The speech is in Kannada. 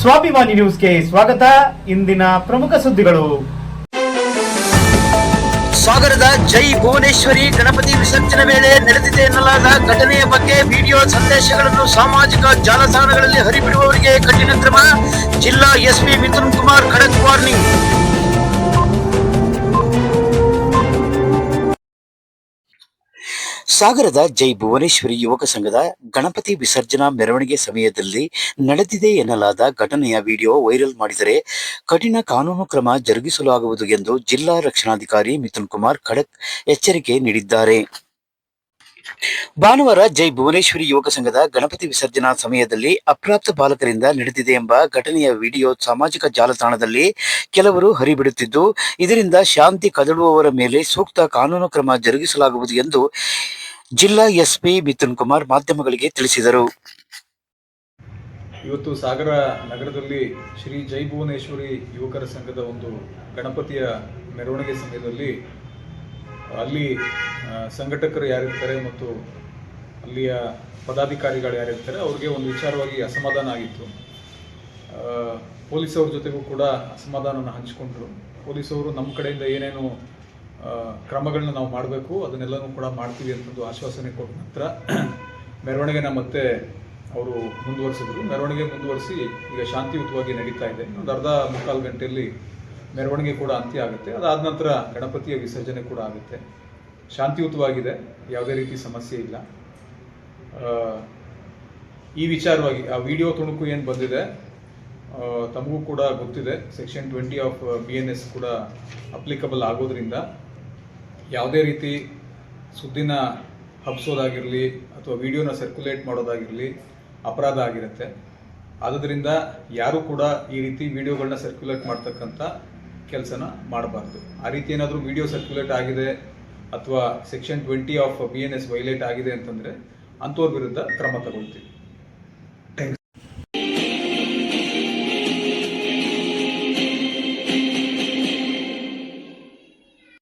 ಸ್ವಾಭಿಮಾನಿ ನ್ಯೂಸ್ಗೆ ಸ್ವಾಗತ. ಇಂದಿನ ಪ್ರಮುಖ ಸುದ್ದಿಗಳು. ಸಾಗರದ ಜೈ ಭುವನೇಶ್ವರಿ, ಗಣಪತಿ ವಿಸರ್ಜನೆ ವೇಳೆ ನಡೆದಿದೆ ಎನ್ನಲಾದ ಘಟನೆಯ ಬಗ್ಗೆ ವಿಡಿಯೋ ಸಂದೇಶಗಳನ್ನು ಸಾಮಾಜಿಕ ಜಾಲತಾಣಗಳಲ್ಲಿ ಹರಿಬಿಡುವವರಿಗೆ ಕಠಿಣ ಕ್ರಮ. ಜಿಲ್ಲಾ ಎಸ್ಪಿ ಮಿಥುನ್ ಕುಮಾರ್ ಖಡಕ್ ವಾರ್ನಿಂಗ್. ಸಾಗರದ ಜೈ ಭುವನೇಶ್ವರಿ ಯುವಕ ಸಂಘದ ಗಣಪತಿ ವಿಸರ್ಜನಾ ಮೆರವಣಿಗೆ ಸಮಯದಲ್ಲಿ ನಡೆದಿದೆ ಎನ್ನಲಾದ ಘಟನೆಯ ವಿಡಿಯೋ ವೈರಲ್ ಮಾಡಿದರೆ ಕಠಿಣ ಕಾನೂನು ಕ್ರಮ ಜರುಗಿಸಲಾಗುವುದು ಎಂದು ಜಿಲ್ಲಾ ರಕ್ಷಣಾಧಿಕಾರಿ ಮಿಥುನ್ ಕುಮಾರ್ ಖಡಕ್ ಎಚ್ಚರಿಕೆ ನೀಡಿದ್ದಾರೆ. ಭಾನುವಾರ ಜೈ ಭುವನೇಶ್ವರಿ ಯುವಕ ಸಂಘದ ಗಣಪತಿ ವಿಸರ್ಜನಾ ಸಮಯದಲ್ಲಿ ಅಪ್ರಾಪ್ತ ಬಾಲಕರಿಂದ ನಡೆದಿದೆ ಎಂಬ ಘಟನೆಯ ವಿಡಿಯೋ ಸಾಮಾಜಿಕ ಜಾಲತಾಣದಲ್ಲಿ ಕೆಲವರು ಹರಿಬಿಡುತ್ತಿದ್ದು, ಇದರಿಂದ ಶಾಂತಿ ಕದಡುವವರ ಮೇಲೆ ಸೂಕ್ತ ಕಾನೂನು ಕ್ರಮ ಜರುಗಿಸಲಾಗುವುದು ಎಂದು ಜಿಲ್ಲಾ ಎಸ್ಪಿ ಮಿಥುನ್ ಕುಮಾರ್ ಮಾಧ್ಯಮಗಳಿಗೆ ತಿಳಿಸಿದರು. ಇವತ್ತು ಸಾಗರ ನಗರದಲ್ಲಿ ಶ್ರೀ ಜೈ ಭುವನೇಶ್ವರಿ ಯುವಕರ ಸಂಘದ ಒಂದು ಗಣಪತಿಯ ಮೆರವಣಿಗೆ ಸಮಯದಲ್ಲಿ, ಅಲ್ಲಿ ಸಂಘಟಕರು ಯಾರಿರ್ತಾರೆ ಮತ್ತು ಅಲ್ಲಿಯ ಪದಾಧಿಕಾರಿಗಳು ಯಾರಿರ್ತಾರೆ ಅವ್ರಿಗೆ ಒಂದು ವಿಚಾರವಾಗಿ ಅಸಮಾಧಾನ ಆಗಿತ್ತು. ಪೊಲೀಸವ್ರ ಜೊತೆಗೂ ಕೂಡ ಅಸಮಾಧಾನವನ್ನು ಹಂಚಿಕೊಂಡರು. ಪೊಲೀಸವರು ನಮ್ಮ ಕಡೆಯಿಂದ ಏನೇನು ಕ್ರಮಗಳನ್ನ ನಾವು ಮಾಡಬೇಕು. ಅದನ್ನೆಲ್ಲನೂ ಕೂಡ ಮಾಡ್ತೀವಿ ಅಂತಂದು ಆಶ್ವಾಸನೆ ಕೊಟ್ಟ ನಂತರ ಮೆರವಣಿಗೆನ ಮತ್ತೆ ಅವರು ಮುಂದುವರಿಸಿದ್ರು. ಮೆರವಣಿಗೆ ಮುಂದುವರಿಸಿ ಈಗ ಶಾಂತಿಯುತವಾಗಿ ನಡೀತಾ ಇದೆ. ಒಂದು ಅರ್ಧ ಮುಕ್ಕಾಲು ಗಂಟೆಯಲ್ಲಿ ಮೆರವಣಿಗೆ ಕೂಡ ಅಂತ್ಯ ಆಗುತ್ತೆ. ಅದಾದ ನಂತರ ಗಣಪತಿಯ ವಿಸರ್ಜನೆ ಕೂಡ ಆಗುತ್ತೆ. ಶಾಂತಿಯುತವಾಗಿದೆ. ಯಾವುದೇ ರೀತಿ ಸಮಸ್ಯೆ ಇಲ್ಲ. ಈ ವಿಚಾರವಾಗಿ, ಆ ವಿಡಿಯೋ ತುಣುಕು ಏನು ಬಂದಿದೆ ತಮಗೂ ಕೂಡ ಗೊತ್ತಿದೆ. Section twenty of B N S ಕೂಡ ಅಪ್ಲಿಕಬಲ್ ಆಗೋದ್ರಿಂದ ಯಾವುದೇ ರೀತಿ ಸುದ್ದಿನ ಹಬ್ಸೋದಾಗಿರಲಿ ಅಥವಾ ವಿಡಿಯೋನ ಸರ್ಕ್ಯುಲೇಟ್ ಮಾಡೋದಾಗಿರಲಿ ಅಪರಾಧ ಆಗಿರುತ್ತೆ. ಆದ್ದರಿಂದ ಯಾರೂ ಕೂಡ ಈ ರೀತಿ ವಿಡಿಯೋಗಳನ್ನ ಸರ್ಕ್ಯುಲೇಟ್ ಮಾಡ್ತಕ್ಕಂಥ ಕೆಲಸನ ಮಾಡಬಾರ್ದು. ಆ ರೀತಿ ಏನಾದರೂ ವಿಡಿಯೋ ಸರ್ಕ್ಯುಲೇಟ್ ಆಗಿದೆ ಅಥವಾ section twenty of B N S violate ಆಗಿದೆ ಅಂತಂದರೆ ಅಂಥವ್ರ ವಿರುದ್ಧ ಕ್ರಮ ತಗೊಳ್ತೀವಿ.